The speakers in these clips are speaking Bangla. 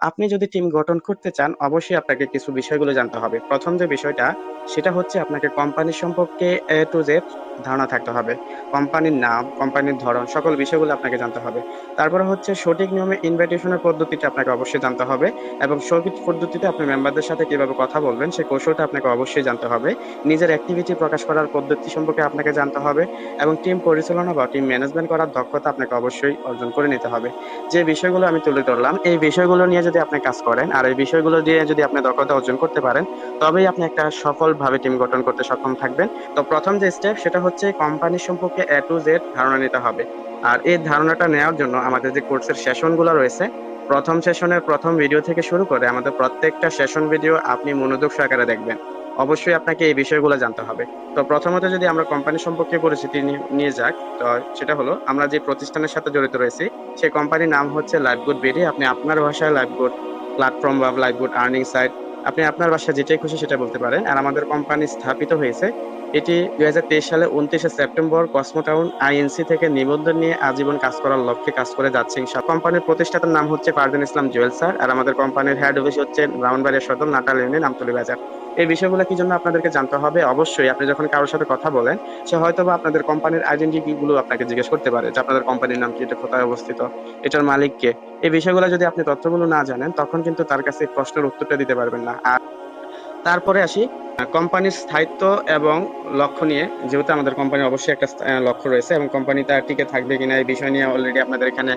আপনি যদি টিম গঠন করতে চান, অবশ্যই আপনাকে কিছু বিষয়গুলো জানতে হবে। প্রথম যে বিষয়টা, সেটা হচ্ছে আপনাকে কোম্পানি সম্পর্কে এ টু জেড ধারণা থাকতে হবে। কোম্পানির নাম কোম্পানির ধরন, সকল বিষয়গুলো আপনাকে জানতে হবে। তারপরে হচ্ছে সঠিক নিয়মে ইনভাইটেশনের পদ্ধতিটা আপনাকে অবশ্যই জানতে হবে এবং সঠিক পদ্ধতিতে আপনি মেম্বারদের সাথে কীভাবে কথা বলবেন, সেই কৌশলটা আপনাকে অবশ্যই জানতে হবে। নিজের অ্যাক্টিভিটি প্রকাশ করার পদ্ধতি সম্পর্কে আপনাকে জানতে হবে এবং টিম পরিচালনা বা টিম ম্যানেজমেন্ট করার দক্ষতা আপনাকে অবশ্যই অর্জন করে নিতে হবে। যে বিষয়গুলো আমি তুলে ধরলাম, এই বিষয়গুলো নিয়ে যদি আপনি কাজ করেন আর এই বিষয়গুলো দিয়ে যদি আপনি দক্ষতা অর্জন করতে পারেন, তবেই আপনি একটা সফলভাবে টিম গঠন করতে সক্ষম থাকবেন। তো প্রথম যে স্টেপ সেটা হচ্ছে কোম্পানি সম্পর্কে এ টু জেড ধারণা নিতে হবে। আর এই ধারণাটা নেওয়ার জন্য আমাদের যে কোর্সের সেশনগুলো রয়েছে, প্রথম সেশনের প্রথম ভিডিও থেকে শুরু করে আমাদের প্রত্যেকটা সেশন ভিডিও আপনি মনোযোগ সহকারে দেখবেন। অবশ্যই আপনাকে এই বিষয়গুলো জানতে হবে। তো প্রথমত যদি আমরা কোম্পানি সম্পর্কে পরিচিতি নিয়ে যাক, তো সেটা হলো, আমরা যে প্রতিষ্ঠানের সাথে জড়িত রয়েছি সেই কোম্পানির নাম হচ্ছে লাইফগুড বেরি আপনি আপনার ভাষায় লাইফগুড প্ল্যাটফর্ম বা লাইফগুড আর্নিং সাইট আপনি আপনার ভাষায় যেটাই খুশি সেটা বলতে পারেন। আর আমাদের কোম্পানি স্থাপিত হয়েছে এটি দুই হাজার তেইশ সালে উনত্রিশে সেপ্টেম্বর কসমোটাউন আইএনসি থেকে নিবন্ধন নিয়ে আজীবন কাজ করার লক্ষ্যে কাজ করে যাচ্ছে সব কোম্পানির প্রতিষ্ঠাতার নাম হচ্ছে ফারদিন ইসলাম জুয়েল স্যার আর আমাদের কোম্পানির হেড অফিস হচ্ছে ব্রাহ্মণবাড়িয়া সদর নাটাল ইউনিয়ন আমতলী বাজার। এই বিষয়গুলো কি জন্য আপনাদেরকে জানতে হবে? অবশ্যই আপনি যখন কারোর সাথে কথা বলেন, সে হয়তো বা আপনাদের কোম্পানির আইডেন্টিটি গুলো আপনাকে জিজ্ঞেস করতে পারে যে আপনাদের কোম্পানির নাম কি, এটা কোথায় অবস্থিত, এটার মালিক কে? এই বিষয়গুলো যদি আপনি তথ্যগুলো না জানেন, তখন কিন্তু তার কাছে প্রশ্নের উত্তরটা দিতে পারবেন না। আর তারপরে আসি কোম্পানির স্থায়িত্ব এবং লক্ষ্য নিয়ে, যেহেতু আমাদের কোম্পানির অবশ্যই একটা লক্ষ্য রয়েছে এবং কোম্পানিটা টিকে থাকবে কিনা এই বিষয় নিয়ে অলরেডি আপনাদের এখানে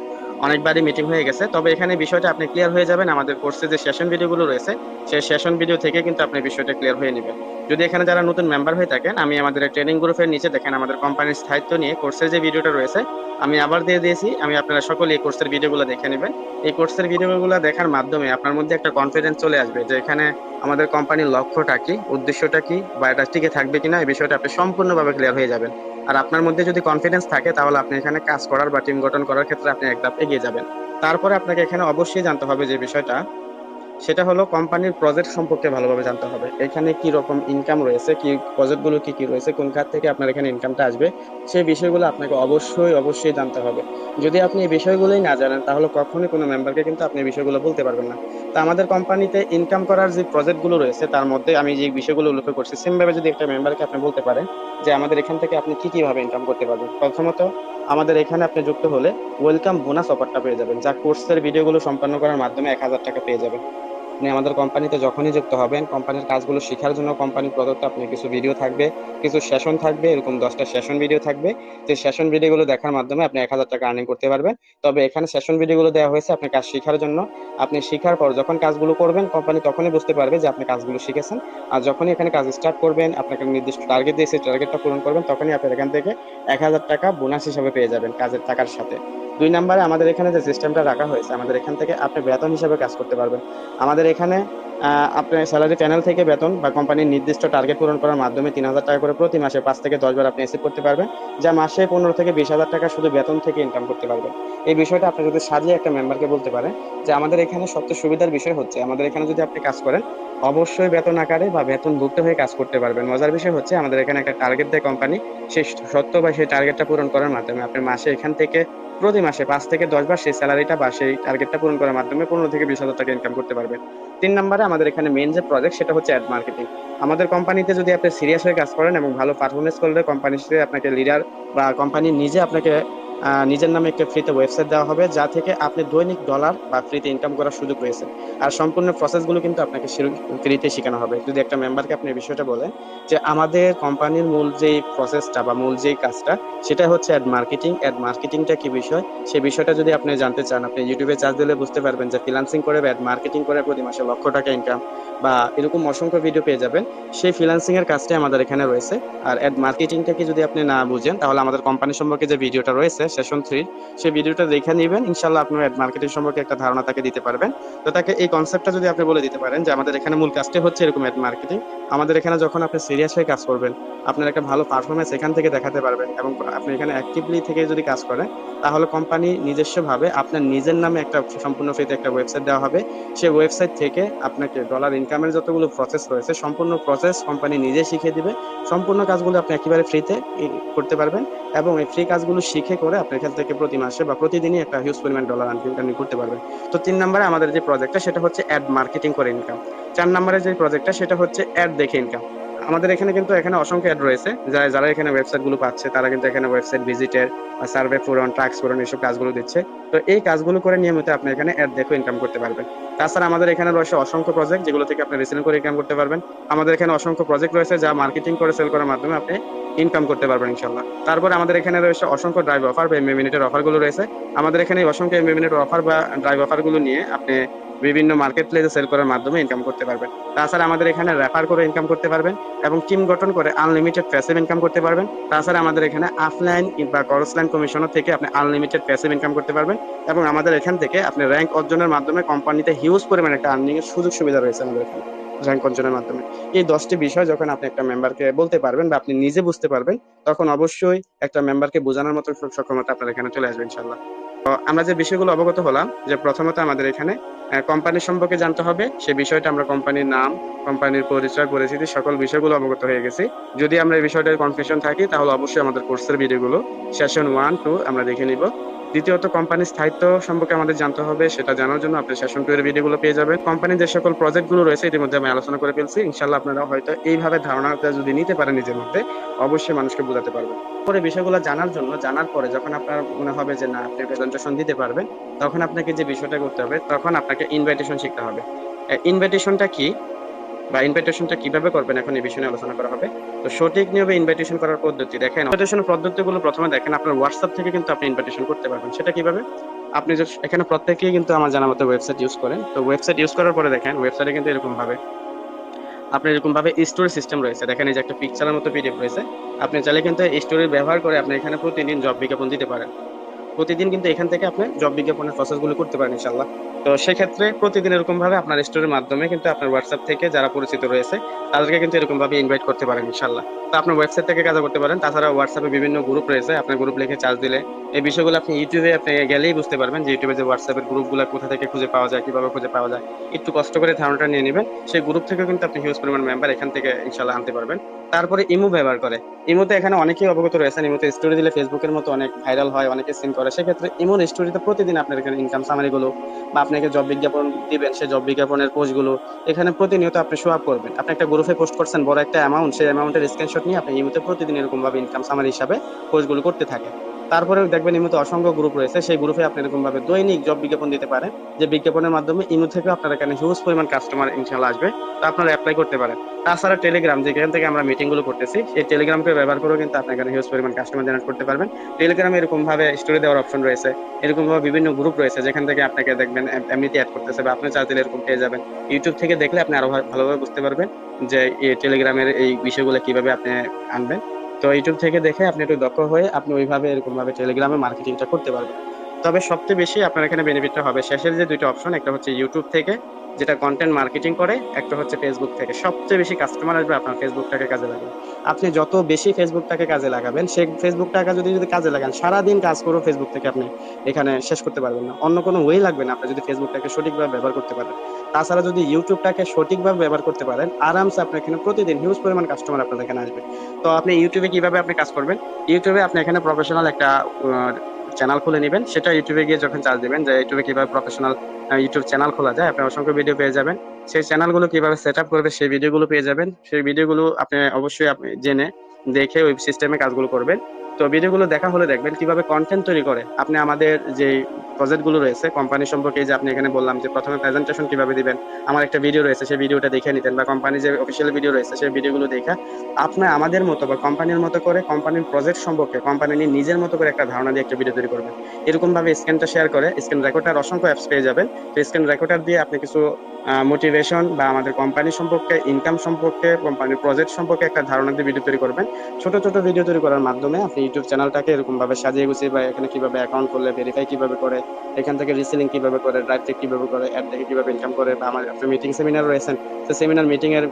অনেকবারই মিটিং হয়ে গেছে। তবে এখানে বিষয়টা আপনি ক্লিয়ার হয়ে যাবেন। আমাদের কোর্সে যে সেশন ভিডিওগুলো রয়েছে সেই সেশন ভিডিও থেকে কিন্তু আপনি বিষয়টা ক্লিয়ার হয়ে নেবেন। যদি এখানে যারা নতুন মেম্বার হয়ে থাকেন, আমি আমাদের ট্রেনিং গ্রুপের নিচে দেখেন, আমাদের কোম্পানির স্থায়িত্ব নিয়ে কোর্সের যে ভিডিওটা রয়েছে, আমি আবার দিয়ে দিয়েছি। আমি আপনারা সকলে এই কোর্সের ভিডিওগুলো দেখে নেবেন। এই কোর্সের ভিডিওগুলো দেখার মাধ্যমে আপনার মধ্যে একটা কনফিডেন্স চলে আসবে যে এখানে আমাদের কোম্পানির লক্ষ্যটা কি, উদ্দেশ্যটা কি, বা এটা টিকে থাকবে কিনা, এই বিষয়টা আপনি সম্পূর্ণভাবে ক্লিয়ার হয়ে যাবেন। আর আপনার মধ্যে যদি কনফিডেন্স থাকে, তাহলে আপনি এখানে কাজ করার বা টিম গঠন করার ক্ষেত্রে আপনি এক ধাপ এগিয়ে যাবেন। তারপরে আপনাকে এখানে অবশ্যই জানতে হবে যে বিষয়টা, সেটা হলো কোম্পানির প্রজেক্ট সম্পর্কে ভালোভাবে জানতে হবে। এখানে কি রকম ইনকাম রয়েছে, কি প্রজেক্টগুলো কি কি রয়েছে, কোন খাত থেকে আপনার এখানে ইনকামটা আসবে, সেই বিষয়গুলো আপনাকে অবশ্যই অবশ্যই জানতে হবে। যদি আপনি এই বিষয়গুলোই না জানেন, তাহলে কখনোই কোনো মেম্বারকে কিন্তু আপনি এই বিষয়গুলো বলতে পারবেন না। তা আমাদের কোম্পানিতে ইনকাম করার যে প্রজেক্টগুলো রয়েছে, তার মধ্যে আমি যে বিষয়গুলো উল্লেখ করছি সেমভাবে যদি একটা মেম্বারকে আপনি বলতে পারেন যে আমাদের এখান থেকে আপনি কি কীভাবে ইনকাম করতে পারবেন? প্রথমত, আমাদের এখানে আপনি যুক্ত হলে ওয়েলকাম বোনাস অফারটা পেয়ে যাবেন। যা কোর্সের ভিডিওগুলো সম্পন্ন করার মাধ্যমে এক হাজার টাকা পেয়ে যাবেন। আপনি আমাদের কোম্পানিতে যখনই যুক্ত হবেন, কোম্পানির কাজগুলো শেখার জন্য কোম্পানির প্রদত্ত আপনি কিছু ভিডিও থাকবে, কিছু সেশন থাকবে, এরকম দশটা সেশন ভিডিও থাকবে। যে সেশন ভিডিওগুলো দেখার মাধ্যমে আপনি এক হাজার টাকা আর্নিং করতে পারবেন। তবে এখানে সেশন ভিডিওগুলো দেওয়া হয়েছে আপনি কাজ শেখার জন্য। আপনি শেখার পর যখন কাজগুলো করবেন, কোম্পানি তখনই বুঝতে পারবে যে আপনি কাজগুলো শিখেছেন। আর যখনই এখানে কাজ স্টার্ট করবেন, আপনাকে নির্দিষ্ট টার্গেট দিয়ে সেই টার্গেটটা পূরণ করবেন, তখনই আপনি এখান থেকে এক হাজার টাকা বোনাস হিসাবে পেয়ে যাবেন কাজের টাকার সাথে। দুই নম্বরে আমাদের এখানে যে সিস্টেমটা রাখা হয়েছে, আমাদের এখান থেকে আপনি বেতন হিসাবে কাজ করতে পারবেন। আমাদের এখানে আপনার স্যালারি প্যানেল থেকে বেতন বা কোম্পানির নির্দিষ্ট টার্গেট পূরণ করার মাধ্যমে তিন হাজার টাকা করে প্রতি মাসে পাঁচ থেকে দশ বার আপনি রিসিভ করতে পারবেন, যা মাসে পনেরো থেকে বিশ হাজার টাকা শুধু বেতন থেকে ইনকাম করতে পারবেন। এই বিষয়টা আপনি যদি সাজিয়ে একটা মেম্বারকে বলতে পারেন যে আমাদের এখানে সবচেয়ে সুবিধার বিষয় হচ্ছে, আমাদের এখানে যদি আপনি কাজ করেন, অবশ্যই বেতন আকারে বা বেতন ভুক্ত হয়ে কাজ করতে পারবেন। মজার বিষয় হচ্ছে, আমাদের এখানে একটা টার্গেট দেয় কোম্পানি সেই সত্য বা সেই টার্গেটটা পূরণ করার মাধ্যমে আপনি মাসে এখান থেকে প্রতি মাসে পাঁচ থেকে দশ বার সেই স্যালারিটা বা সেই টার্গেটটা পূরণ করার মাধ্যমে পনেরো থেকে বিশ হাজার টাকা ইনকাম করতে পারবেন তিন নম্বরে আমাদের এখানে মেন যে প্রজেক্ট সেটা হচ্ছে অ্যাড মার্কেটিং আমাদের কোম্পানিতে যদি আপনি সিরিয়াস হয়ে কাজ করেন এবং ভালো পারফরমেন্স করলে কোম্পানির সাথে আপনাকে লিডার বা কোম্পানি নিজে আপনাকে নিজের নামে একটা ফ্রিতে ওয়েবসাইট দেওয়া হবে, যা থেকে আপনি দৈনিক ডলার বা ফ্রিতে ইনকাম করার সুযোগ রয়েছে আর সম্পূর্ণ প্রসেসগুলো কিন্তু আপনাকে ফ্রিতে শেখানো হবে। যদি একটা মেম্বারকে আপনি বিষয়টা বলেন, যে আমাদের কোম্পানির মূল যেই প্রসেসটা বা মূল যেই কাজটা, সেটা হচ্ছে অ্যাড মার্কেটিং অ্যাড মার্কেটিংটা কি বিষয়? সেই বিষয়টা যদি আপনি জানতে চান, আপনি ইউটিউবে চার্জ দিলে বুঝতে পারবেন যে ফ্রিল্যান্সিং করে অ্যাড মার্কেটিং করে প্রতি মাসে লক্ষ টাকা ইনকাম বা এরকম অসংখ্য ভিডিও পেয়ে যাবেন। সেই ফ্রিল্যান্সিং এর কাজটাই আমাদের এখানে রয়েছে। আর অ্যাড মার্কেটিংটা কি যদি আপনি না বুঝেন, তাহলে আমাদের কোম্পানি সম্পর্কে যে ভিডিওটা রয়েছে সেশন থ্রি সেই ভিডিওটা দেখে নেবেন। ইনশাল্লাহ আপনার অ্যাড মার্কেটিং সম্পর্কে একটা ধারণা তাকে দিতে পারবেন। তো তাকে এই কনসেপ্টটা যদি আপনি বলে দিতে পারেন যে আমাদের এখানে মূল কাজটা হচ্ছে এরকম অ্যাড মার্কেটিং আমাদের এখানে যখন আপনি সিরিয়াস হয়ে কাজ করবেন, আপনার একটা ভালো পারফরমেন্স এখান থেকে দেখাতে পারবেন এবং আপনি এখানে অ্যাক্টিভলি থেকে যদি কাজ করেন, তাহলে কোম্পানি নিজস্বভাবে আপনার নিজের নামে একটা সম্পূর্ণ ফ্রিতে একটা ওয়েবসাইট দেওয়া হবে। সেই ওয়েবসাইট থেকে আপনাকে ডলার ইনকামের যতগুলো প্রসেস রয়েছে, সম্পূর্ণ প্রসেস কোম্পানি নিজে শিখিয়ে দিবে। সম্পূর্ণ কাজগুলো আপনি একেবারে ফ্রিতে করতে পারবেন এবং এই ফ্রি কাজগুলো শিখে করে আপনি এখান থেকে প্রতি মাসে বা প্রতিদিনই একটা হিউজ পরিমাণ ডলার আর্নিং করতে পারবেন। তো তিন নম্বরে আমাদের যে প্রজেক্টটা সেটা হচ্ছে অ্যাড মার্কেটিং করে ইনকাম চার নম্বরে যে প্রজেক্টটা সেটা হচ্ছে অ্যাড দেখে ইনকাম আমাদের এখানে কিন্তু এখানে অসংখ্য অ্যাড রয়েছে। যারা যারা এখানে ওয়েবসাইটগুলো পাচ্ছে, তারা কিন্তু এখানে ওয়েবসাইট ভিজিটের সার্ভে পূরণ ট্রাক্স পূরণ এইসব কাজগুলো দিচ্ছে। তো এই কাজগুলো করে নিয়মিত আপনি এখানে অ্যাড দেখে ইনকাম করতে পারবেন। তাছাড়া আমাদের এখানে রয়েছে অসংখ্য প্রজেক্ট যেগুলো থেকে আপনি রিসেল করে ইনকাম করতে পারবেন। আমাদের এখানে অসংখ্য প্রজেক্ট রয়েছে যা মার্কেটিং করে সেল করার মাধ্যমে আপনি ইনকাম করতে পারবেন ইনশাল্লাহ তারপরে আমাদের এখানে রয়েছে অসংখ্য ড্রাইভ অফার বা এমবি মিনিটের অফারগুলো রয়েছে। আমাদের এখানে অসংখ্য এমবি মিনিটের অফার বা ড্রাইভ অফারগুলো নিয়ে আপনি বিভিন্ন মার্কেট প্লেসে সেল করার মাধ্যমে ইনকাম করতে পারবেন। তাছাড়া আমাদের এখানে রেফার করে ইনকাম করতে পারবেন এবং টিম গঠন করে আনলিমিটেড প্যাসিভ ইনকাম করতে পারবেন। তাছাড়া আমাদের এখানে অফলাইন বা করসলাইন কমিশনার থেকে আপনি আনলিমিটেড প্যাসিভ ইনকাম করতে পারবেন এবং আমাদের এখান থেকে আপনি র্যাঙ্ক অর্জনের মাধ্যমে কোম্পানিতে হিউজ পরিমাণে একটা আর্নিং এর সুযোগ সুবিধা রয়েছে আমাদের এখানে র্যাঙ্ক অর্জনের মাধ্যমে। এই দশটি বিষয় যখন আপনি একটা মেম্বারকে বলতে পারবেন বা আপনি নিজে বুঝতে পারবেন, তখন অবশ্যই একটা মেম্বারকে বোঝানোর মতো সক্ষমতা আপনার এখানে চলে আসবে ইনশাল্লাহ আমরা যে বিষয়গুলো অবগত হলাম, যে প্রথমত আমাদের এখানে কোম্পানি সম্পর্কে জানতে হবে। সে বিষয়টা আমরা কোম্পানির নাম কোম্পানির পরিচয়, পরিচিতি সকল বিষয়গুলো অবগত হয়ে গেছি। যদি আমরা এই বিষয়টার কনফিউশন থাকি, তাহলে অবশ্যই আমাদের কোর্সের ভিডিওগুলো সেশন ওয়ান টু আমরা দেখে নিব। দ্বিতীয়ত, কোম্পানির স্থায়িত্ব সম্পর্কে আমাদের জানতে হবে, সেটা জানার জন্য আপনি সেশন টু এর ভিডিওগুলো পেয়ে যাবেন। কোম্পানির যে সকল প্রজেক্টগুলো রয়েছে, ইতিমধ্যে আমি আলোচনা করে ফেলছি। ইনশাল্লাহ আপনারা হয়তো এইভাবে ধারণাটা যদি নিতে পারেন নিজের মধ্যে, অবশ্যই মানুষকে বোঝাতে পারবেন। পরে বিষয়গুলো জানার জন্য, জানার পরে যখন আপনার মনে হবে যে, না, আপনি প্রেজেন্টেশন দিতে পারবেন, তখন আপনাকে যে বিষয়টা করতে হবে, তখন আপনাকে ইনভাইটেশন শিখতে হবে। ইনভাইটেশনটা কি? বা ইনভাইটেশনটা কীভাবে করবেন এখন এই বিষয়ে আলোচনা করা হবে। তো সঠিক নিয়মে ইনভাইটেশন করার পদ্ধতি দেখেন। ইনভাইটেশন পদ্ধতিগুলো প্রথমে দেখেন, আপনার হোয়াটসঅ্যাপ থেকে কিন্তু আপনি ইনভাইটেশন করতে পারবেন। সেটা কীভাবে? আপনি এখানে প্রত্যেকেই কিন্তু আমার জানা মতো ওয়েবসাইট ইউজ করেন। তো ওয়েবসাইট ইউজ করার পরে দেখেন ওয়েবসাইটে কিন্তু এরকম ভাবে আপনার এরকম ভাবে স্টোরি সিস্টেম রয়েছে। দেখেন এই যে একটা পিকচারের মতো পিডিএফ রয়েছে। আপনি চাইলে কিন্তু স্টোরি ব্যবহার করে আপনি এখানে প্রতিদিন জব বিজ্ঞাপন দিতে পারেন। প্রতিদিন কিন্তু এখান থেকে আপনি জব বিজ্ঞাপনের প্রসেসগুলো করতে পারেন ইনশাল্লাহ তো সেক্ষেত্রে প্রতিদিন এরকম ভাবে আপনার স্টোরের মাধ্যমে কিন্তু আপনার হোয়াটসঅ্যাপ থেকে যারা পরিচিত রয়েছে, তাদেরকে কিন্তু এরকম ভাবে ইনভাইট করতে পারেন ইনশাল্লাহ তো আপনার ওয়েবসাইট থেকে কাজ করতে পারেন। তাছাড়া হোয়াটসঅ্যাপে বিভিন্ন গ্রুপ রয়েছে, আপনার গ্রুপ লিখে চার্জ দিলে এই বিষয়গুলো আপনি ইউটিউবে আপনি গেলেই বুঝতে পারবেন যে ইউটিউবে যে হোয়াটসঅ্যাপের গ্রুপগুলো কোথা থেকে খুঁজে পাওয়া যায়, কীভাবে খুঁজে পাওয়া যায়। একটু কষ্ট করে ধারণাটা নিয়ে নেবেন। সেই গ্রুপ থেকে কিন্তু আপনি হিউজ পরিমাণ মেম্বার এখান থেকে ইনশাল্লাহ আনতে পারবেন। তারপরে ইমো ব্যবহার করে। ইমোতে এখানে অনেকেই অবগত রয়েছেন। ইমোতে স্টোরি দিলে ফেসবুকের মতো অনেক ভাইরাল হয়, অনেকে সিন করে। সেক্ষেত্রে ইমোর স্টোরিতে প্রতিদিন আপনার এখানে ইনকাম সামারিগুলো বা আপনাকে জব বিজ্ঞাপন দিবেন, সেই জব বিজ্ঞাপনের পোস্টগুলো এখানে প্রতিনিয়ত আপনি শো আপ করবেন। আপনি একটা গ্রুপে পোস্ট করছেন, বড় একটা অ্যামাউন্ট সেই অ্যামাউন্টের স্ক্রিনশট নিয়ে আপনি ইমুতে প্রতিদিন এরকমভাবে ইনকাম সামারি হিসাবে পোস্টগুলো করতে থাকে তারপরে দেখবেন ইমুতে অসংখ্য গ্রুপ রয়েছে। সেই গ্রুপে আপনি এরকম ভাবে দৈনিক জব বিজ্ঞাপন দিতে পারেন। যে বিজ্ঞাপনের মাধ্যমে ইমু থেকে আপনার এখানে হিউজ পরিমাণ কাস্টমার ইনশাল্লাহ আসবে। তা আপনারা অ্যাপ্লাই করতে পারেন। তাছাড়া টেলিগ্রাম যেখান থেকে আমরা মিটিংগুলো করতেছি, সেই টেলিগ্রামকে ব্যবহার করেও কিন্তু আপনি এখানে হিউজ পরিমাণ কাস্টমার জেনারেট করতে পারবেন। টেলিগ্রামে এরকম ভাবে স্টোরি দেওয়ার অপশন রয়েছে। এরকম ভাবে বিভিন্ন গ্রুপ রয়েছে, যেখান থেকে আপনাকে দেখবেন এমনিতে অ্যাড করতেছে বা আপনি চার্জ দিলে এরকম পেয়ে যাবেন। ইউটিউব থেকে দেখলে আপনি আরও ভালোভাবে বুঝতে পারবেন যে টেলিগ্রামের এই বিষয়গুলো কীভাবে আপনি আনবেন। তো ইউটিউব থেকে দেখে আপনি একটু দক্ষ হয়ে আপনি ওইভাবে এরকম ভাবে টেলিগ্রামে মার্কেটিংটা করতে পারবেন। তবে সবচেয়ে বেশি আপনার এখানে বেনিফিটটা হবে। শেষের যে দুইটা অপশন একটা হচ্ছে ইউটিউব থেকে, যেটা কন্টেন্ট মার্কেটিং করে, একটা হচ্ছে ফেসবুক থেকে। সবচেয়ে বেশি কাস্টমার আসবে আপনার ফেসবুকটাকে কাজে লাগাবেন আপনি যত বেশি ফেসবুকটাকে কাজে লাগাবেন সেই ফেসবুকটাকে যদি যদি কাজে লাগান, সারাদিন কাজ করো ফেসবুক থেকে আপনি এখানে শেষ করতে পারবেন না। অন্য কোনো ওয়ে লাগবে না আপনি যদি ফেসবুকটাকে সঠিকভাবে ব্যবহার করতে পারেন। তাছাড়া যদি ইউটিউবটাকে সঠিকভাবে ব্যবহার করতে পারেন, আরামসে আপনি এখানে প্রতিদিন হিউজ পরিমাণ কাস্টমার আপনার এখানে আসবে। তো আপনি ইউটিউবে কীভাবে আপনি কাজ করবেন? ইউটিউবে আপনি এখানে প্রফেশনাল একটা চ্যানেল খুলে নেবেন, সেটা ইউটিউবে গিয়ে যখন চার্জ দেবেন, যে ইউটিউবে কীভাবে প্রফেশনাল ইউটিউব চ্যানেল খোলা যায় আপনি অসংখ্য ভিডিও পেয়ে যাবেন। সেই চ্যানেলগুলো কীভাবে সেট আপ করবে, সেই ভিডিওগুলো পেয়ে যাবেন। সেই ভিডিওগুলো আপনি অবশ্যই আপনি জেনে, দেখে ওই সিস্টেমে কাজগুলো করবেন। তো ভিডিওগুলো দেখা হলে দেখবেন কীভাবে কন্টেন্ট তৈরি করে। আপনি আমাদের যে প্রজেক্টগুলো রয়েছে কোম্পানি সম্পর্কে যে আপনি এখানে বললাম যে প্রথমে প্রেজেন্টেশন কীভাবে দিবেন, আমার একটা ভিডিও রয়েছে, সেই ভিডিওটা দেখে নিতেন বা কোম্পানি যে অফিসিয়াল ভিডিও রয়েছে, সেই ভিডিওগুলো দেখা আপনি আমাদের মতো বা কোম্পানির মতো করে কোম্পানির প্রজেক্ট সম্পর্কে কোম্পানি নিয়ে নিজের মতো করে একটা ধারণা দিয়ে একটা ভিডিও তৈরি করবেন। এরকম ভাবে স্ক্যানটা শেয়ার করে স্ক্যান রেকর্ডার অসংখ্য অ্যাপস পেয়ে যাবেন। তো স্ক্যান রেকর্ডার দিয়ে আপনি কিছু মোটিভেশন বা আমাদের কোম্পানি সম্পর্কে ইনকাম সম্পর্কে কোম্পানির প্রজেক্ট সম্পর্কে একটা ধারণা দিয়ে ভিডিও তৈরি করবেন। ছোট ছোট ভিডিও তৈরি করার মাধ্যমে আপনি ইউটিউব চ্যানেলটাকে এরকম ভাবে সাজিয়ে গুছিয়ে বা এখানে কীভাবে অ্যাকাউন্ট করলে ভেরিফাই কীভাবে করে, এখান থেকে রিসেলিং কীভাবে করে ড্রাইভ চেক কীভাবে করে অ্যাড থেকে কীভাবে ইনকাম করে বা আমার আপনি মিটিং সেমিনার রয়েছেন সেই সেমিনার মিটিং এর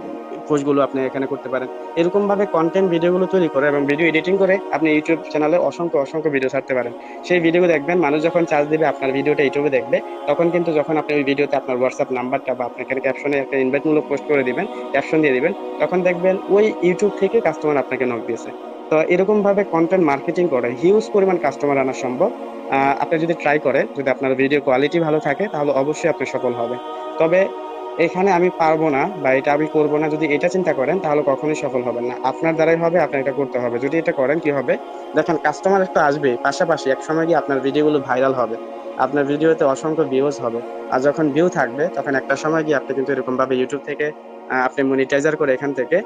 পোস্টগুলো আপনি এখানে করতে পারেন। এরকম ভাবে কন্টেন্ট ভিডিওগুলো তৈরি করে এবং ভিডিও এডিটিং করে আপনি ইউটিউব চ্যানেলে অসংখ্য অসংখ্য ভিডিও ছাড়তে পারেন। সেই ভিডিও দেখবেন, মানুষ যখন চার্জ দিবে, আপনার ভিডিওটা ইউটিউবে দেখবে, তখন কিন্তু যখন আপনি ওই ভিডিওতে আপনার হোয়াটসঅ্যাপ নাম্বারটা বা আপনি এখানে ক্যাপশনে একটা ইনভাইটমূলক পোস্ট করে দিবেন ক্যাপশন দিয়ে দিবেন, তখন দেখবেন ওই ইউটিউব থেকে কাস্টমার আপনাকে নক দিয়েছে। তো এরকম ভাবে কন্টেন্ট মার্কেটিং করে হিউজ পরিমাণ কাস্টমার আনা সম্ভব। আপনি যদি ট্রাই করেন, যদি আপনার ভিডিও কোয়ালিটি ভালো থাকে, তাহলে অবশ্যই আপনি সফল হবে তবে এখানে আমি পারব না, বা এটা আমি করব না, যদি এটা চিন্তা করেন, তাহলে কখনোই সফল হবেন না। আপনার দ্বারাই হবে, আপনার এটা করতে হবে। যদি এটা করেন, কি হবে? দেখেন কাস্টমার একটা আসবে, পাশাপাশি এক সময় গিয়ে আপনার ভিডিওগুলো ভাইরাল হবে। আপনার ভিডিওতে অসংখ্য ভিউজ হবে। আর যখন ভিউ থাকবে, তখন একটা সময় গিয়ে আপনি কিন্তু এরকম ভাবে ইউটিউব থেকে আপনি মনিটাইজার করে এখান থেকে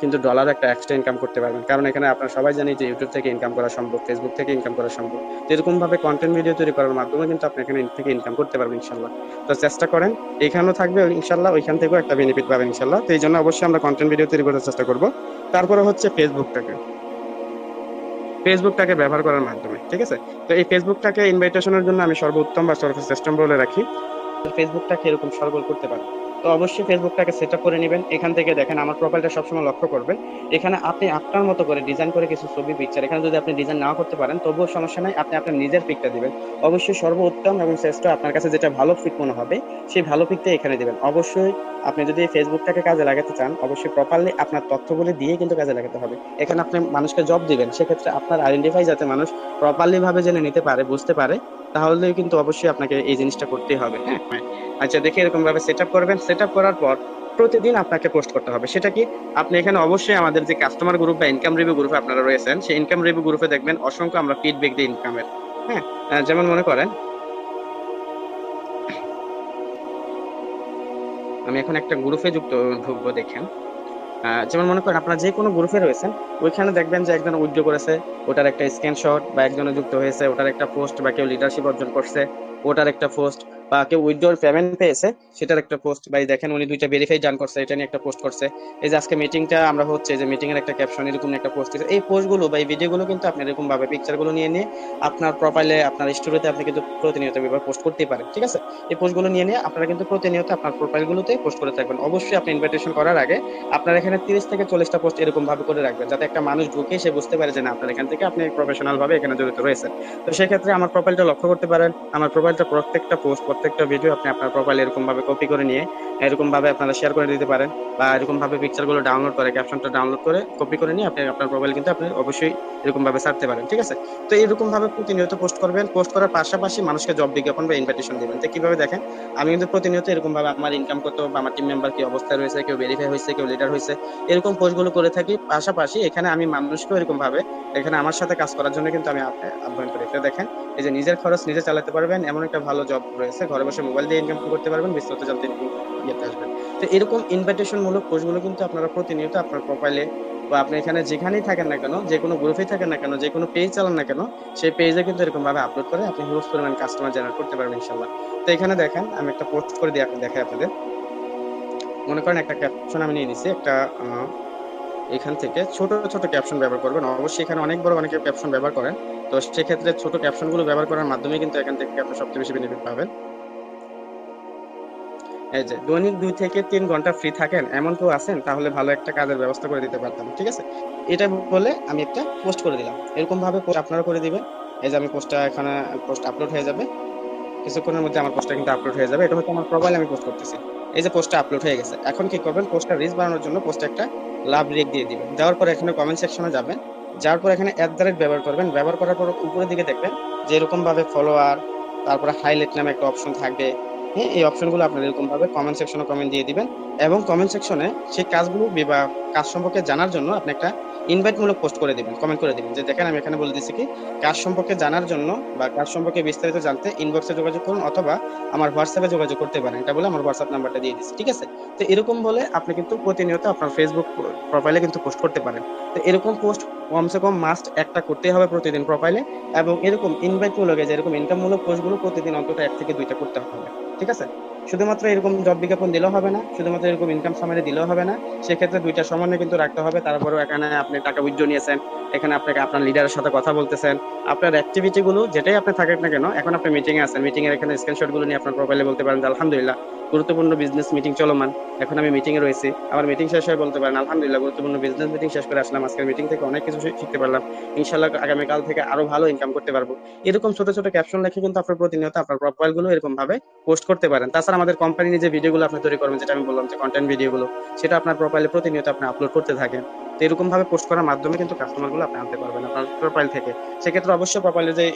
কিন্তু ডলার একটা এক্সট্রা ইনকাম করতে পারবেন। কারণ এখানে আপনারা সবাই জানি যে ইউটিউব থেকে ইনকাম করা সম্ভব ফেসবুক থেকে ইনকাম করা সম্ভব। তো ভাবে কন্টেন্ট ভিডিও তৈরি করার মাধ্যমে কিন্তু আপনি এখানে থেকে ইনকাম করতে পারবেন ইনশাল্লাহ। তো চেষ্টা করেন, এখানেও থাকবে ইনশাল্লাহ, ওইখান থেকেও একটা বেনিফিট পাবেন ইনশাল্লাহ। তো এই জন্য অবশ্যই আমরা কন্টেন্ট ভিডিও তৈরি করার চেষ্টা করব। তারপরে হচ্ছে ফেসবুকটাকে ফেসবুকটাকে ব্যবহার করার মাধ্যমে, ঠিক আছে? তো এই ফেসবুকটাকে ইনভাইটেশনের জন্য আমি সর্বোত্তম বা সর্বশ্রেষ্ঠ বলে রাখি। ফেসবুকটাকে এরকম সরগোল করতে পারেন। তো অবশ্যই ফেসবুকটাকে সেট আপ করে নেবেন। এখান থেকে দেখেন, আমার প্রোফাইলটা সবসময় লক্ষ্য করবেন। এখানে আপনি আপনার মতো করে ডিজাইন করে কিছু ছবি পিকচার এখানে যদি আপনি ডিজাইন নাও করতে পারেন, তবুও সমস্যা নাই, আপনি আপনার নিজের পিকটা দিবেন। অবশ্যই সর্বোত্তম এবং শ্রেষ্ঠ আপনার কাছে যেটা ভালো পিক মনে হবে, সেই ভালো পিকটা এখানে দিবেন। অবশ্যই আপনি যদি ফেসবুকটাকে কাজে লাগাতে চান, অবশ্যই প্রপারলি আপনার তথ্যগুলি দিয়ে কিন্তু কাজে লাগাতে হবে। এখানে আপনি মানুষকে জব দিবেন, সেক্ষেত্রে আপনার আইডেন্টিফাই যাতে মানুষ প্রপারলি ভাবে জেনে নিতে পারে, বুঝতে পারে। তাহলে কিন্তু অবশ্যই আপনাকে এই জিনিসটা করতেই হবে হ্যাঁ? আচ্ছা দেখে এরকম ভাবে সেট করবেন। সেট করার পর প্রতিদিন আপনাকে পোস্ট করতে হবে। সেটা কি? আপনি এখানে অবশ্যই আমাদের যে কাস্টমার গ্রুপ বা ইনকাম রিভিউ গ্রুপে আপনারা রয়েছেন, সেই ইনকাম রিভিউ গ্রুপে দেখবেন অসংখ্য আমরা ফিডব্যাক দিই ইনকামের হ্যাঁ? যেমন মনে করেন, আমি এখন একটা গ্রুপে যুক্ত ঢুকবো দেখেন। যেমন মনে করেন আপনারা যে কোনো গ্রুপে রয়েছেন, ওইখানে দেখবেন যে একজন উদ্যোগ করেছে, ওটার একটা স্ক্রিনশট বা একজনে যুক্ত হয়েছে, ওটার একটা পোস্ট বা কেউ লিডারশিপ অর্জন করছে, ওটার একটা পোস্ট বা কেউ উইথড্রর পেমেন্ট পেয়েছে, সেটার একটা পোস্ট বা দেখেন উনি দুইটা ভেরিফাই ডান করছে, এটা নিয়ে একটা পোস্ট করছে। এই যে আজকে মিটিংটা আমরা হচ্ছে যে মিটিং এর একটা ক্যাপশন এরকম একটা পোস্ট দিচ্ছে এই পোস্টগুলো বা এই ভিডিওগুলো কিন্তু আপনি এরকম ভাবে পিকচারগুলো নিয়ে নিয়ে আপনার প্রোফাইলে আপনার স্টোরিতে আপনি কিন্তু প্রতিনিয়ত ব্যবহার পোস্ট করতেই পারেন, ঠিক আছে? এই পোস্টগুলো নিয়ে নিয়ে আপনারা কিন্তু প্রতিনিয়ত আপনার প্রোফাইলগুলোতে পোস্ট করে থাকবেন। অবশ্যই আপনি ইনভাইটেশন করার আগে আপনার এখানে তিরিশ থেকে চল্লিশটা পোস্ট এরকম ভাবে করে রাখবেন, যাতে একটা মানুষ ঢুকে সে বুঝতে পারে যে না, আপনার এখান থেকে আপনি প্রফেশনাল ভাবে এখানে জড়িত রয়েছেন। তো সেক্ষেত্রে আমার প্রোফাইলটা লক্ষ্য করতে পারেন। আমার প্রোফাইলটা প্রত্যেকটা পোস্ট প্রত্যেকটা ভিডিও আপনি আপনার প্রোফাইল এরকম ভাবে কপি করে নিয়ে এরকম ভাবে আপনারা শেয়ার করে দিতে পারেন বা এরকম ভাবে পিকচারগুলো ডাউনলোড করে ক্যাপশনটা ডাউনলোড করে কপি করে নিয়ে আপনি আপনার প্রোফাইল কিন্তু আপনি অবশ্যই এরকম ভাবে ছাড়তে পারেন, ঠিক আছে? তো এরকম ভাবে প্রতিনিয়ত পোস্ট করবেন পোস্ট করার পাশাপাশি মানুষকে জব বিজ্ঞাপন বা ইনভাইটেশন দিবেন। তো কীভাবে দেখেন? আমি কিন্তু প্রতিনিয়ত এরকম ভাবে আমার ইনকাম কত বা আমার টিম মেম্বার কি অবস্থায় রয়েছে, কেউ ভেরিফাই হয়েছে, কেউ লিডার হয়েছে, এরকম পোস্টগুলো করে থাকি। পাশাপাশি এখানে আমি মানুষকেও এরকম ভাবে এখানে আমার সাথে কাজ করার জন্য কিন্তু আমি আহ্বান করি। দেখেন, এই যে নিজের খরচ নিজে চালাতে পারবেন, এমন একটা ভালো জব রয়েছে। ঘরে বসে মোবাইল দিয়ে ইনকাম করতে পারবেন বিস্তারিত জানতে ইয়েতে আসবেন। তো এরকম ইনভাইটেশন মূলক পোস্টগুলো কিন্তু আপনারা প্রতিনিয়ত আপনার প্রোফাইলে বা আপনি এখানে যেখানেই থাকেন না কেন, যে কোনো গ্রুপেই থাকেন না কেন, যে কোনো পেজ চালান না কেন, সেই পেজে কিন্তু এরকমভাবে আপলোড করে আপনি হিউজ পরিমাণ কাস্টমার জেনারেট করতে পারবেন ইনশাল্লাহ তো এখানে দেখেন, আমি একটা পোস্ট করে দিয়ে দেখাই আপনাদের। মনে করেন একটা ক্যাপশন আমি নিয়ে নিছি, একটা এখান থেকে ছোট ছোট ক্যাপশন ব্যবহার করবেন। অবশ্যই এখানে অনেক বড় অনেকে ক্যাপশন ব্যবহার করেন। তো সেক্ষেত্রে ছোট ক্যাপশনগুলো ব্যবহার করার মাধ্যমে কিন্তু এখান থেকে আপনি সবচেয়ে বেশি বেনিফিট পাবেন। এই যে, দৈনিক দুই থেকে তিন ঘণ্টা ফ্রি থাকেন, এমন কেউ আছেন, তাহলে ভালো একটা কাজের ব্যবস্থা করে দিতে পারতাম, ঠিক আছে? এটা বলে আমি একটা পোস্ট করে দিলাম। এরকম ভাবে post আপনারা করে দিবেন। এই যে আমি পোস্টটা এখানে পোস্ট আপলোড হয়ে যাবে। কিছুক্ষণের মধ্যে আমার পোস্টটা কিন্তু আপলোড হয়ে যাবে। এটা হচ্ছে আমার প্রোফাইলে আমি পোস্ট করতেছি। এই যে পোস্টটা আপলোড হয়ে গেছে। এখন কি করবেন? পোস্টটা রিচ বানানোর জন্য পোস্টে একটা লাভ রেক দিয়ে দিবেন। দেওয়ার পর এখানে কমেন্ট সেকশনে যাবেন। যাওয়ার পর এখানে অ্যাট দ্য রেট ব্যবহার করবেন। ব্যবহার করার পর উপরের দিকে দেখবেন যে এরকম ভাবে ফলোয়ার তারপরে হাইলাইট নামে একটা অপশন থাকবে। হ্যাঁ এই অপশনগুলো আপনারা এরকম ভাবে কমেন্ট সেকশনে কমেন্ট দিয়ে দিবেন এবং কমেন্ট সেকশনে সেই কাজগুলো বা কাজ সম্পর্কে জানার জন্য আপনি একটা ইনভাইট মূলক পোস্ট করে দিবেন কমেন্ট করে দিবেন। যে দেখেন আমি এখানে বলে দিচ্ছি কি, কাজ সম্পর্কে জানার জন্য বা কাজ সম্পর্কে বিস্তারিত জানতে ইনবক্সে যোগাযোগ করুন অথবা আমার হোয়াটসঅ্যাপে যোগাযোগ করতে পারেন। এটা বলে আমার হোয়াটসঅ্যাপ নাম্বারটা দিয়ে দিচ্ছি, ঠিক আছে? তো এরকম বলে আপনি কিন্তু প্রতিনিয়ত আপনার ফেসবুক প্রোফাইলে কিন্তু পোস্ট করতে পারেন। তো এরকম পোস্ট কমসে কম মাস্ট একটা করতেই হবে প্রতিদিন প্রোফাইলে এবং এরকম ইনভাইট মূলক যে এরকম ইনকাম মূলক পোস্টগুলো প্রতিদিন অন্তত এক থেকে দুইটা করতে হবে। ঠিক আছে? শুধুমাত্র এরকম জব বিজ্ঞাপন দিলেও হবে না, শুধুমাত্র এরকম ইনকাম সামারি দিলেও হবে না। সেক্ষেত্রে দুইটা সমন্বয় কিন্তু রাখতে হবে। তারপরেও এখানে আপনি টাকা উইথড্র নিয়েছেন, এখানে আপনাকে আপনার লিডারের সাথে কথা বলতেছেন। আপনার অ্যাক্টিভিটি গুলো যেটাই আপনি থাকেন না কেন, এখন আপনি মিটিং এ আছেন। মিটিং এর এখানে স্ক্রিনশটগুলো নিয়ে আপনার প্রোফাইলে বলতে পারেন আলহামদুলিল্লাহ, গুরুত্বপূর্ণ বিজনেস মিটিং চলমান। এখন আমি মিটিং এ রয়েছি। আমার মিটিং শেষ হয়ে বলতে পারেন, আলহামদুলিল্লাহ, গুরুত্বপূর্ণ বিজনেস মিটিং শেষ করে আসলাম। আজকের মিটিং থেকে অনেক কিছু শিখতে পারলাম। ইনশাল্লাহ আগামীকাল থেকে আরও ভালো ইনকাম করতে পারব। এরকম ছোট ছোট ক্যাপশন লিখে কিন্তু আপনার প্রতিনিয়ত আপনার প্রোফাইলগুলো এরকম ভাবে পোস্ট করতে পারেন। তাছাড়া আমাদের কোম্পানি যে ভিডিওগুলো আপনি তৈরি করবেন, যেটা আমি বললাম যে কন্টেন্ট ভিডিওগুলো, সেটা আপনার প্রোফাইলে প্রতিনিয়ত আপনি আপলোড করতে থাকেন। তো এরকম ভাবে পোস্ট করার মাধ্যমে কিন্তু কাস্টমারগুলো আপনি আনতে পারবেন আপনার প্রোফাইল থেকে। সেক্ষেত্রে অবশ্যই প্রোফাইলে যে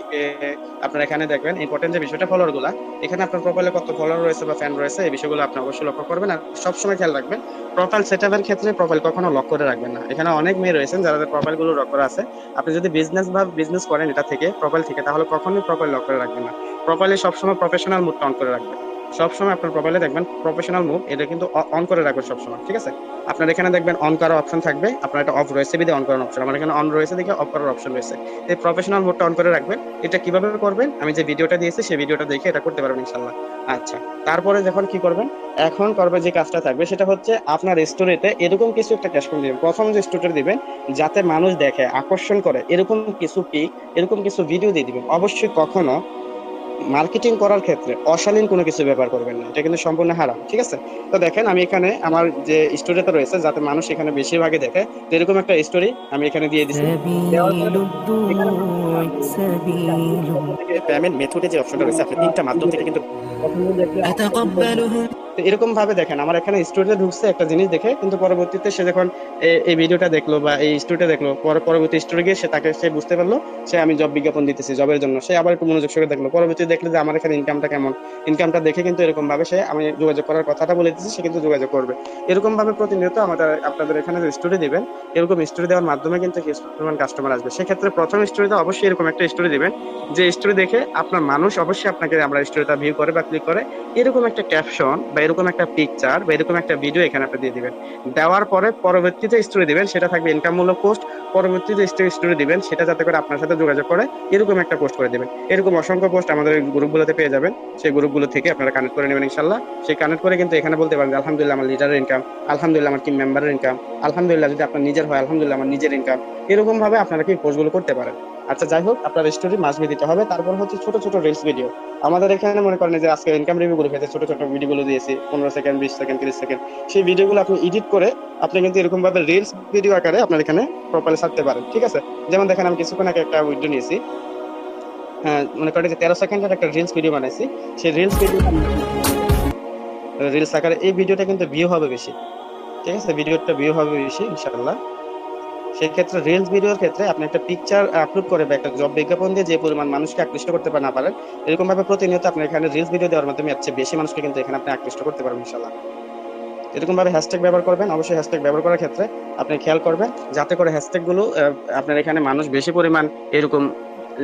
আপনার এখানে দেখবেন ইম্পর্টেন্ট যে বিষয়টা ফলোয়ারগুলা, এখানে আপনার প্রোফাইলে কত ফলোয়ার রয়েছে বা ফ্যান রয়েছে, এই বিষয়গুলো আপনি অবশ্যই লক্ষ্য করবেন। আর সবসময় খেয়াল রাখবেন প্রোফাইল সেটআপের ক্ষেত্রে প্রোফাইল কখনো লক করে রাখবেন না। এখানে অনেক মেয়ে রয়েছেন যাদের প্রোফাইলগুলো লক করা আছে। আপনি যদি বিজনেস বা বিজনেস করেন এটা থেকে প্রোফাইল থেকে, তাহলে কখনোই প্রোফাইল লক করে রাখবেন না। প্রোফাইলে সবসময় প্রফেশনাল মুডটা অন করে রাখবেন। সবসময় আপনার প্রোফাইলে দেখবেন প্রফেশনাল মুড এটা কিন্তু অন করে রাখবেন সবসময়, ঠিক আছে? আপনার এখানে দেখবেন অন করার অপশন থাকবে, আপনার একটা অফ রয়েছে বিধে অন করার অপশন আমার এখানে অন রয়েছে দেখে অফ করার অপশন রয়েছে। এই প্রফেশনাল মোডটা অন করে রাখবেন, এটা কীভাবে করবেন? আমি যে ভিডিওটা দিয়েছি, সেই ভিডিওটা দেখে এটা করতে পারবেন ইনশাল্লাহ। আচ্ছা তারপরে যখন কি করবেন? এখন করবে যে কাজটা থাকবে, সেটা হচ্ছে আপনার স্টোরিতে এরকম কিছু একটা ক্যাশন দিবেন। প্রথম যে স্টোরি দিবেন, যাতে মানুষ দেখে, আকর্ষণ করে, এরকম কিছু পিক এরকম কিছু ভিডিও দিয়ে দিবেন। অবশ্যই কখনো মার্কেটিং করার ক্ষেত্রে অশালীন কোনো কিছু ব্যবহার করবেন না। এটা কিন্তু সম্পূর্ণ হারাম ঠিক আছে? তো দেখেন আমি এখানে আমার যে স্টোরিটা রয়েছে যাতে মানুষ এখানে বেশিরভাগই দেখে এরকম একটা স্টোরি আমি এখানে দিয়ে দিচ্ছি পেমেন্ট মেথডে যে অপশনটা রয়েছে আপনি তিনটা মাধ্যম থেকে কিন্তু এরকম ভাবে দেখেন, আমার এখানে স্টোরিতে ঢুকছে একটা জিনিস দেখে, কিন্তু পরবর্তীতে সে যখন এই ভিডিওটা দেখল বা এই স্টোরিটা দেখল, পরে, পরবর্তী স্টোরি গিয়ে সে তাকে, সে বুঝতে পারল, সে আমি জব বিজ্ঞাপন দিতেছি জবের জন্য। সে আবার একটু মনোযোগ সহকারে দেখল। পরবর্তী দেখল যে আমার এখানে ইনকামটা কেমন? ইনকামটা দেখে কিন্তু এরকম ভাবে সে আমি যোগাযোগ করার কথাটা বলে দিচ্ছি সে কিন্তু যোগাযোগ করবে। এরকম ভাবে প্রতিনিয়ত আমাদের, আপনাদের এখানে যে স্টোরি দিবেন, এরকম স্টোরি দেওয়ার মাধ্যমে কিন্তু পরিমাণ কাস্টমার আসবে। সেক্ষেত্রে প্রথম স্টোরিতে অবশ্যই এরকম একটা স্টোরি দিবেন, যে স্টোরি দেখে আপনার মানুষ অবশ্যই আপনাকে আমরা স্টোরিটা ভিউ করে বা ক্লিক করে, এরকম একটা ক্যাপশন বা এরকম একটা পিকচার বা এরকম একটা ভিডিও এখানে আপনি দিয়ে দিবেন। দেওয়ার পরে পরবর্তীতে স্টোরি দিবেন, সেটা থাকবে ইনকামমূলক পোস্ট পরবর্তীতে স্টোরি দিবেন, সেটা যাতে করে আপনার সাথে যোগাযোগ করে, এরকম একটা পোস্ট করে দিবেন। এরকম অসংখ্য পোস্ট আমাদের গ্রুপগুলোতে পেয়ে যাবেন। সেই গ্রুপগুলো থেকে আপনারা কানেক্ট করে নেবেন ইনশাল্লাহ সেই কানেক্ট করে কিন্তু এখানে বলতে পারেন আলহামদুলিল্লাহ, আমার লিডারের ইনকাম আলহামদুলিল্লাহ, আমার টিম মেম্বারের ইনকাম আলহামদুলিল্লাহ, যদি আপনার নিজের হয়, আলহামদুলিল্লাহ, আমার নিজের ইনকাম এরকম ভাবে আপনারা কি পোস্টগুলো করতে পারেন। আচ্ছা যাই হোক, আপনার স্টোরি মাসবি দিতে হবে। তারপর হচ্ছে ছোট ছোট রিলস ভিডিও আমাদের এখানে মনে করেন যে আজকে ইনকাম রিভিউ গুলো ছোট ছোট ভিডিওগুলো দিয়েছি, পনেরো সেকেন্ড বিশ সেকেন্ড তিরিশ সেকেন্ড সেই ভিডিওগুলো আপনি এডিট করে আপনি কিন্তু এরকম ভাবে রিলস ভিডিও আকারে আপনার এখানে প্রোফাইলে ছাড়তে পারেন, ঠিক আছে? যেমন দেখেন, আমি কিছুক্ষণ আগে একটা ভিডিও নিয়েছি। হ্যাঁ মনে করেন যে তেরো সেকেন্ডের একটা রিলস ভিডিও বানাইছি। সেই রিলস ভিডিও রিলস আকারে এই ভিডিওটা কিন্তু ভিউ হবে বেশি। ঠিক আছে? ভিডিওটা ভিউ হবে বেশি, ইনশাআল্লাহ। সেই ক্ষেত্রে রিলস ভিডিওর ক্ষেত্রে আপনি একটা পিকচার আপলোড করে বা একটা জব বিজ্ঞাপন দিয়ে যে পরিমাণ মানুষকে আকৃষ্ট করতে না পারেন এরকম ভাবে প্রতিনিয়ত আপনি এখানে রিলস ভিডিও দেওয়ার মাধ্যমে চেয়ে বেশি মানুষকে কিন্তু এখানে আপনি আকৃষ্ট করতে পারবেন, ইনশাআল্লাহ। এরকম ভাবে হ্যাশট্যাগ ব্যবহার করবেন, অবশ্যই হ্যাশট্যাগ ব্যবহার করার ক্ষেত্রে আপনি খেয়াল করবেন, যাতে করে হ্যাশট্যাগগুলো আপনার এখানে মানুষ বেশি পরিমাণ এরকম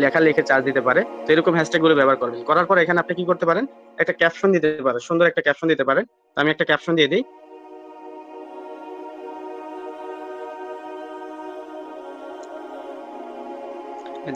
লেখা লিখে চার্জ দিতে পারে। তো এরকম হ্যাশট্যাগগুলো ব্যবহার করবেন। করার পর এখানে আপনি কি করতে পারেন? একটা ক্যাপশন দিতে পারেন, সুন্দর একটা ক্যাপশন দিতে পারেন। আমি একটা ক্যাপশন দিয়ে দিই।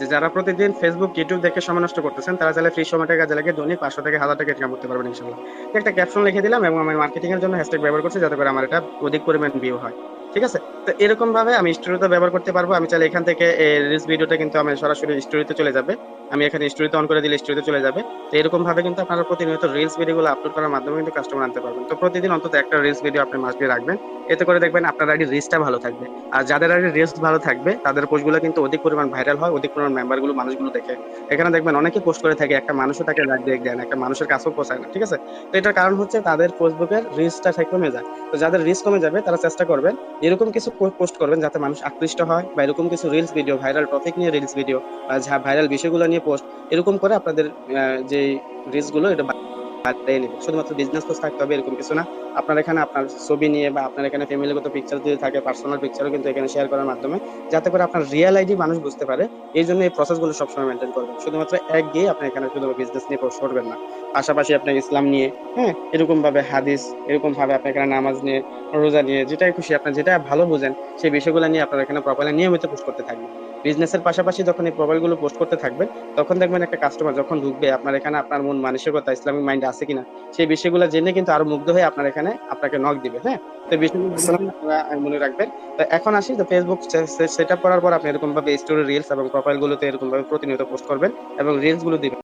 যে যারা প্রতিদিন ফেসবুক ইউটিউব দেখে সময় নষ্ট করতেছেন, তারা চাইলে ফ্রি সময়টা কাজে লাগে দৈনিক পাঁচশো থেকে হাজার টাকা ইনকাম করতে পারবেন ইনশাল্লাহ একটা ক্যাপশন লিখে দিলাম এবং আমি মার্কেটিং এর জন্য হ্যাশট্যাগ ব্যবহার করছি যাতে করে আমার এটা অধিক পরিমাণ ভিউ হয়। ঠিক আছে? তো এরকম ভাবে আমি স্টোরিতে ব্যবহার করতে পারব। আমি চাইলে এখান থেকে রিলস ভিডিওটা কিন্তু আমি সরাসরি স্টোরিতে চলে যাবে। আমি এখানে স্টোরিতে অন করে দিলে স্টোরিতে চলে যাবে। তো এরকম ভাবে কিন্তু আপনারা প্রতিনিয়ত রিলস ভিডিওগুলো আপলোড করার মাধ্যমে কিন্তু কাস্টমার আনতে পারবেন। তো প্রতিদিন অন্তত একটা রিলস ভিডিও আপনি মাস দিয়ে রাখবেন। এতে করে দেখবেন আপনার আইডি রিচটা ভালো থাকবে। আর যাদের আইডি রিচ ভালো থাকবে, তাদের পোস্টগুলো কিন্তু অধিক পরিমাণ ভাইরাল হয়, অধিক পরিমাণ মেম্বারগুলো মানুষগুলো দেখে। এখানে দেখবেন অনেকে পোস্ট করে থাকে, একটা মানুষও তাকে লাইক দিয়ে দেন একটা মানুষের কাছেও পৌঁছায় না, ঠিক আছে? তো এটার কারণ হচ্ছে তাদের ফেসবুকের রিচটা ঠিক কমে যায়। তো যাদের রিচ কমে যাবে, তারা চেষ্টা করবেন এরকম কিছু পোস্ট করবেন যাতে মানুষ আকৃষ্ট হয় বা এরকম কিছু রিলস ভিডিও ভাইরাল টপিক নিয়ে রিলস ভিডিও বা ভাইরাল বিষয়গুলো নিয়ে পোস্ট এরকম করে আপনাদের যে রিলসগুলো, এটা বাড়িয়ে নেবে। শুধুমাত্র বিজনেস পোস্ট থাকতে হবে, এরকম কিছু না। আপনার এখানে আপনার ছবি নিয়ে বা আপনার এখানে ফ্যামিলিগত পিকচার যদি থাকে পার্সোনাল পিকচারও কিন্তু এখানে শেয়ার করার মাধ্যমে, যাতে করে আপনার রিয়েল আইডি মানুষ বুঝতে পারে, এই জন্য এই প্রসেসগুলো সবসময় মেনটেন করবেন শুধুমাত্র এক গিয়ে আপনি এখানে শুধু বিজনেস নিয়ে পোস্ট করবেন না। পাশাপাশি আপনি ইসলাম নিয়ে হ্যাঁ এরকম ভাবে হাদিস এরকম ভাবে আপনি এখানে নামাজ নিয়ে, রোজা নিয়ে, যেটাই খুশি, আপনি যেটা ভালো বুঝেন, সেই বিষয়গুলো নিয়ে আপনার এখানে প্রোফাইলে নিয়মিত পোস্ট করতে থাকবেন। বিজনেসের পাশাপাশি যখন এই প্রোফাইলগুলো পোস্ট করতে থাকবেন তখন দেখবেন একটা কাস্টমার যখন ঢুকবে আপনার এখানে আপনার মন মানসিকতা ইসলামিক মাইন্ড আছে কিনা সেই বিষয়গুলো জেনে কিন্তু আরও মুগ্ধ হয়ে আপনার এখানে আপনাকে নক দিবে হ্যাঁ? তো বিষয়গুলো মনে রাখবেন। তো এখন আসি তো ফেসবুক সেট আপ করার পর আপনি এরকম ভাবে স্টোরি রিলস এবং প্রোফাইলগুলোতে এরকম ভাবে প্রতিনিয়ত পোস্ট করবেন এবং রিলসগুলো দিবেন।